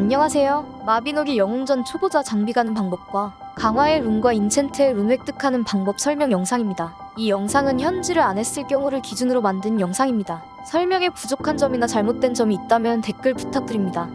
안녕하세요. 마비노기 영웅전 초보자 장비 가는 방법과 강화의 룬과 인챈트의 룬 획득하는 방법 설명 영상입니다. 이 영상은 현질을 안 했을 경우를 기준으로 만든 영상입니다. 설명에 부족한 점이나 잘못된 점이 있다면 댓글 부탁드립니다.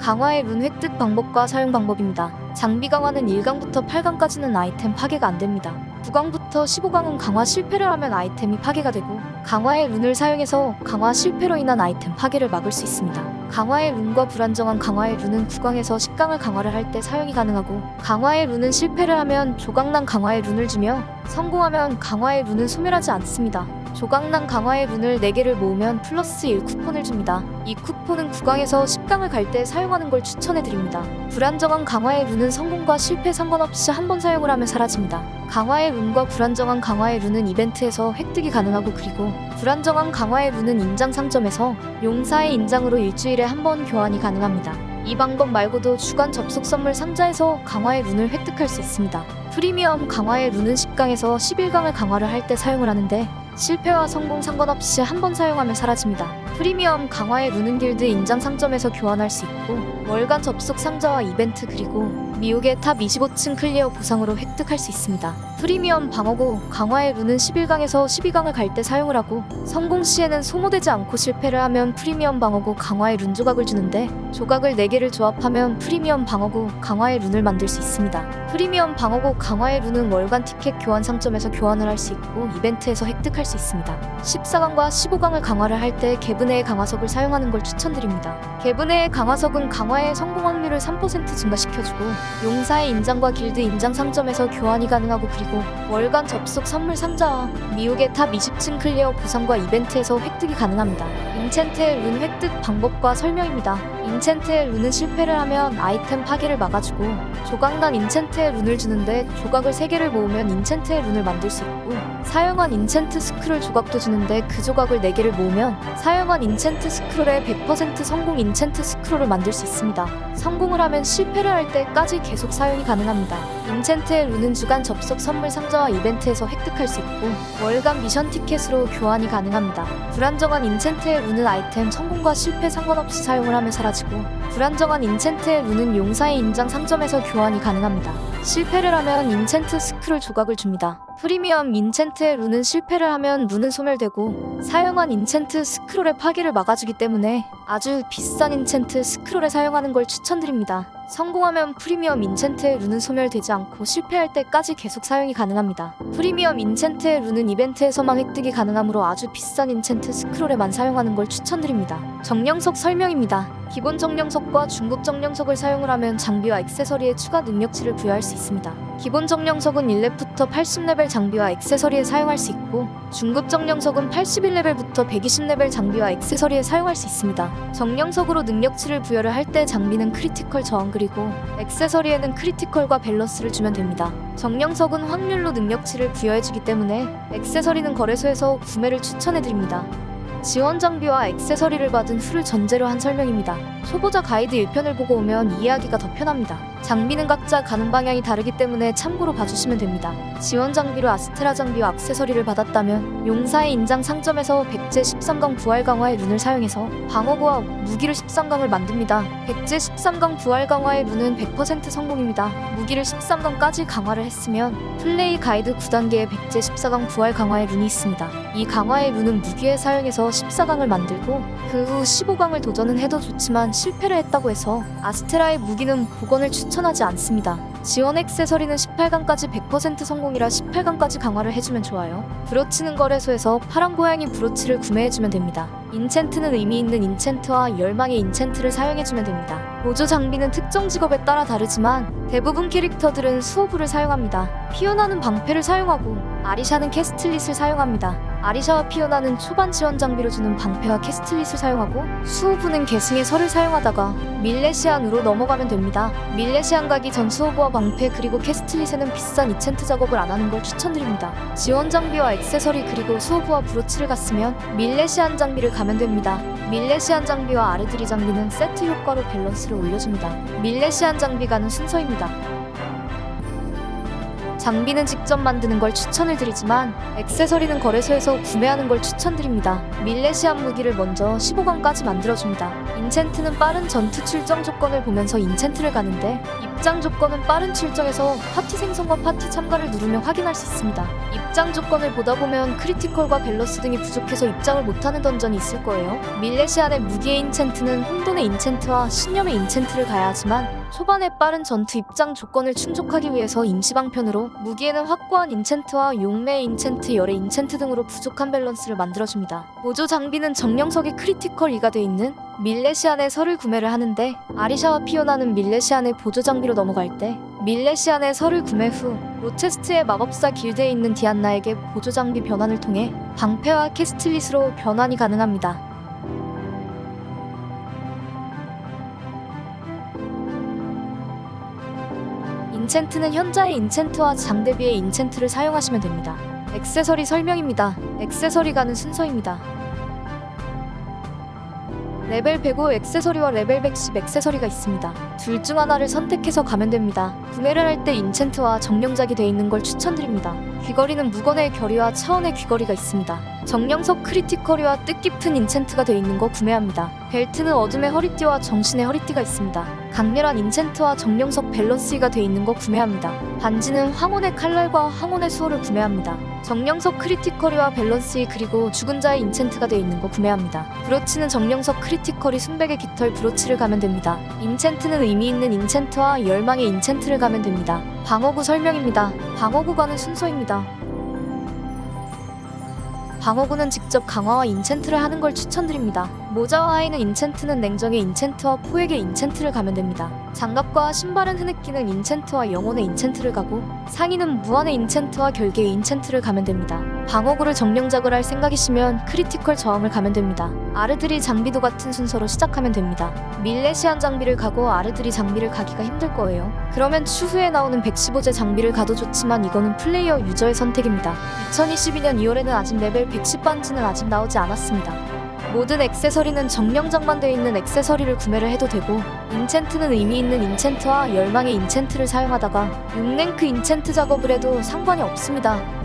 강화의 룬 획득 방법과 사용 방법입니다. 장비 강화는 1강부터 8강까지는 아이템 파괴가 안 됩니다. 9강부터 15강은 강화 실패를 하면 아이템이 파괴가 되고 강화의 룬을 사용해서 강화 실패로 인한 아이템 파괴를 막을 수 있습니다. 강화의 룬과 불안정한 강화의 룬은 9강에서 10강을 강화를 할 때 사용이 가능하고 강화의 룬은 실패를 하면 조각난 강화의 룬을 주며 성공하면 강화의 룬은 소멸하지 않습니다. 조각난 강화의 룬을 4개를 모으면 플러스 1 쿠폰을 줍니다. 이 쿠폰은 9강에서 10강을 갈 때 사용하는 걸 추천해드립니다. 불안정한 강화의 룬은 성공과 실패 상관없이 한 번 사용을 하면 사라집니다. 강화의 룬과 불안정한 강화의 룬은 이벤트에서 획득이 가능하고 그리고 불안정한 강화의 룬은 인장 상점에서 용사의 인장으로 일주일에 한 번 교환이 가능합니다. 이 방법 말고도 주간 접속 선물 상자에서 강화의 룬을 획득할 수 있습니다. 프리미엄 강화의 룬은 10강에서 11강을 강화를 할 때 사용을 하는데 실패와 성공 상관없이 한 번 사용하면 사라집니다. 프리미엄 강화의 룬은 길드 인장 상점에서 교환할 수 있고 월간 접속 상자와 이벤트 그리고 미국의 탑 25층 클리어 보상으로 획득할 수 있습니다. 프리미엄 방어구 강화의 룬은 11강에서 12강을 갈 때 사용을 하고 성공 시에는 소모되지 않고 실패를 하면 프리미엄 방어구 강화의 룬 조각을 주는데 조각을 4개를 조합하면 프리미엄 방어구 강화의 룬을 만들 수 있습니다. 프리미엄 방어구 강화의 룬은 월간 티켓 교환 상점에서 교환을 할 수 있고 이벤트에서 획득할 수 있습니다. 14강과 15강을 강화를 할 때 개분해의 강화석을 사용하는 걸 추천드립니다. 개분해의 강화석은 강화의 성공 확률을 3% 증가시켜주고 용사의 인장과 길드 인장 상점에서 교환이 가능하고 그리고 월간 접속 선물 상자와 미국의 탑 20층 클리어 보상과 이벤트에서 획득이 가능합니다. 인챈트의 룬 획득 방법과 설명입니다. 인챈트의 룬은 실패를 하면 아이템 파괴를 막아주고 조각난 인챈트의 룬을 주는데 조각을 3개를 모으면 인챈트의 룬을 만들 수 있고 사용한 인챈트 스크롤 조각도 주는데 그 조각을 4개를 모으면 사용한 인챈트 스크롤의 100% 성공 인챈트 스크롤을 만들 수 있습니다. 성공을 하면 실패를 할 때까지 계속 사용이 가능합니다. 인챈트의 룬은 주간 접속 선물 상자와 이벤트에서 획득할 수 있고 월간 미션 티켓으로 교환이 가능합니다. 불안정한 인챈트의 룬은 아이템 성공과 실패 상관없이 사용을 하면 사라지고 불안정한 인챈트의 룬은 용사의 인장 상점에서 교환이 가능합니다. 실패를 하면 인챈트 스크롤 조각을 줍니다. 프리미엄 인챈트의 룬은 실패를 하면 룬은 소멸되고 사용한 인챈트 스크롤의 파괴를 막아주기 때문에 아주 비싼 인챈트 스크롤에 사용하는 걸 추천드립니다. 성공하면 프리미엄 인챈트의 룬은 소멸되지 않고 실패할 때까지 계속 사용이 가능합니다. 프리미엄 인챈트의 룬은 이벤트에서만 획득이 가능하므로 아주 비싼 인챈트 스크롤에만 사용하는 걸 추천드립니다. 정령석 설명입니다. 기본 정령석과 중급 정령석을 사용을 하면 장비와 액세서리에 추가 능력치를 부여할 수 있습니다. 기본 정령석은 1렙부터 80레벨 장비와 액세서리에 사용할 수 있고 중급 정령석은 81레벨부터 120레벨 장비와 액세서리에 사용할 수 있습니다. 정령석으로 능력치를 부여를 할 때 장비는 크리티컬 저항 그리고 액세서리에는 크리티컬과 밸런스를 주면 됩니다. 정령석은 확률로 능력치를 부여해주기 때문에 액세서리는 거래소에서 구매를 추천해드립니다. 지원 장비와 액세서리를 받은 후를 전제로 한 설명입니다. 초보자 가이드 1편을 보고 오면 이해하기가 더 편합니다. 장비는 각자 가는 방향이 다르기 때문에 참고로 봐주시면 됩니다. 지원 장비로 아스테라 장비와 액세서리를 받았다면 용사의 인장 상점에서 백제 13강 부활 강화의 룬을 사용해서 방어구와 무기를 13강을 만듭니다. 백제 13강 부활 강화의 룬은 100% 성공입니다. 무기를 13강까지 강화를 했으면 플레이 가이드 9단계의 백제 14강 부활 강화의 룬이 있습니다. 이 강화의 룬은 무기에 사용해서 14강을 만들고 그 후 15강을 도전은 해도 좋지만 실패를 했다고 해서 아스테라의 무기는 복원을 추천하지 않습니다. 지원 액세서리는 18강까지 100% 성공이라 18강까지 강화를 해주면 좋아요. 브로치는 거래소에서 파란 고양이 브로치를 구매해주면 됩니다. 인챈트는 의미 있는 인챈트와 열망의 인챈트를 사용해주면 됩니다. 보조 장비는 특정 직업에 따라 다르지만 대부분 캐릭터들은 수호부를 사용합니다. 피오나는 방패를 사용하고 아리샤는 캐스틀릿을 사용합니다. 아리샤와 피오나는 초반 지원 장비로 주는 방패와 캐스틀릿을 사용하고 수호부는 계승의 설을 사용하다가 밀레시안으로 넘어가면 됩니다. 밀레시안 가기 전 수호부와 방패 그리고 캐스틀릿에는 비싼 이챈트 작업을 안 하는 걸 추천드립니다. 지원 장비와 액세서리 그리고 수호부와 브로치를 갔으면 밀레시안 장비를 가면 됩니다. 밀레시안 장비와 아르드리 장비는 세트 효과로 밸런스를 올려줍니다. 밀레시안 장비 가는 순서입니다. 장비는 직접 만드는 걸 추천을 드리지만 액세서리는 거래소에서 구매하는 걸 추천드립니다. 밀레시안 무기를 먼저 15강까지 만들어줍니다. 인챈트는 빠른 전투 출정 조건을 보면서 인챈트를 가는데 입장 조건은 빠른 출정에서 파티 생성과 파티 참가를 누르면 확인할 수 있습니다. 입장 조건을 보다 보면 크리티컬과 밸런스 등이 부족해서 입장을 못하는 던전이 있을 거예요. 밀레시안의 무기의 인챈트는 혼돈의 인챈트와 신념의 인챈트를 가야 하지만 초반에 빠른 전투 입장 조건을 충족하기 위해서 임시방편으로 무기에는 확고한 인챈트와 용매의 인챈트, 열의 인챈트 등으로 부족한 밸런스를 만들어줍니다. 보조 장비는 정령석의 크리티컬 2가 돼 있는 밀레시안의 설을 구매를 하는데 아리샤와 피오나는 밀레시안의 보조 장비로 넘어갈 때 밀레시안의 설을 구매 후 로체스트의 마법사 길드에 있는 디안나에게 보조 장비 변환을 통해 방패와 캐스틸릿으로 변환이 가능합니다. 인챈트는 현자의 인챈트와 장대비의 인챈트를 사용하시면 됩니다. 액세서리 설명입니다. 액세서리 가는 순서입니다. 레벨 105 액세서리와 레벨 110 액세서리가 있습니다. 둘 중 하나를 선택해서 가면 됩니다. 구매를 할 때 인챈트와 정령작이 되어 있는 걸 추천드립니다. 귀걸이는 무건의 결의와 차원의 귀걸이가 있습니다. 정령석 크리티컬이와 뜻깊은 인챈트가 되어 있는 거 구매합니다. 벨트는 어둠의 허리띠와 정신의 허리띠가 있습니다. 강렬한 인챈트와 정령석 밸런스가 되어 있는 거 구매합니다. 반지는 황혼의 칼날과 황혼의 수호를 구매합니다. 정령석 크리티컬이와 밸런스 그리고 죽은 자의 인챈트가 되어 있는 거 구매합니다. 브로치는 정령석 크리티컬이 순백의 깃털 브로치를 가면 됩니다. 인챈트는 의미 있는 인챈트와 열망의 인챈트를 가면 됩니다. 방어구 설명입니다. 방어구 가는 순서입니다. 방어구는 직접 강화와 인챈트를 하는 걸 추천드립니다. 모자와 하이는 인챈트는 냉정의 인챈트와 포획의 인챈트를 가면 됩니다. 장갑과 신발은 흐느끼는 인챈트와 영혼의 인챈트를 가고 상의는 무한의 인챈트와 결계의 인챈트를 가면 됩니다. 방어구를 정령작을 할 생각이시면 크리티컬 저항을 가면 됩니다. 아르드리 장비도 같은 순서로 시작하면 됩니다. 밀레시안 장비를 가고 아르드리 장비를 가기가 힘들 거예요. 그러면 추후에 나오는 115제 장비를 가도 좋지만 이거는 플레이어 유저의 선택입니다. 2022년 2월에는 아직 레벨 110 반지는 아직 나오지 않았습니다. 모든 액세서리는 정령장만 되어 있는 액세서리를 구매를 해도 되고 인챈트는 의미 있는 인챈트와 열망의 인챈트를 사용하다가 6랭크 인챈트 작업을 해도 상관이 없습니다.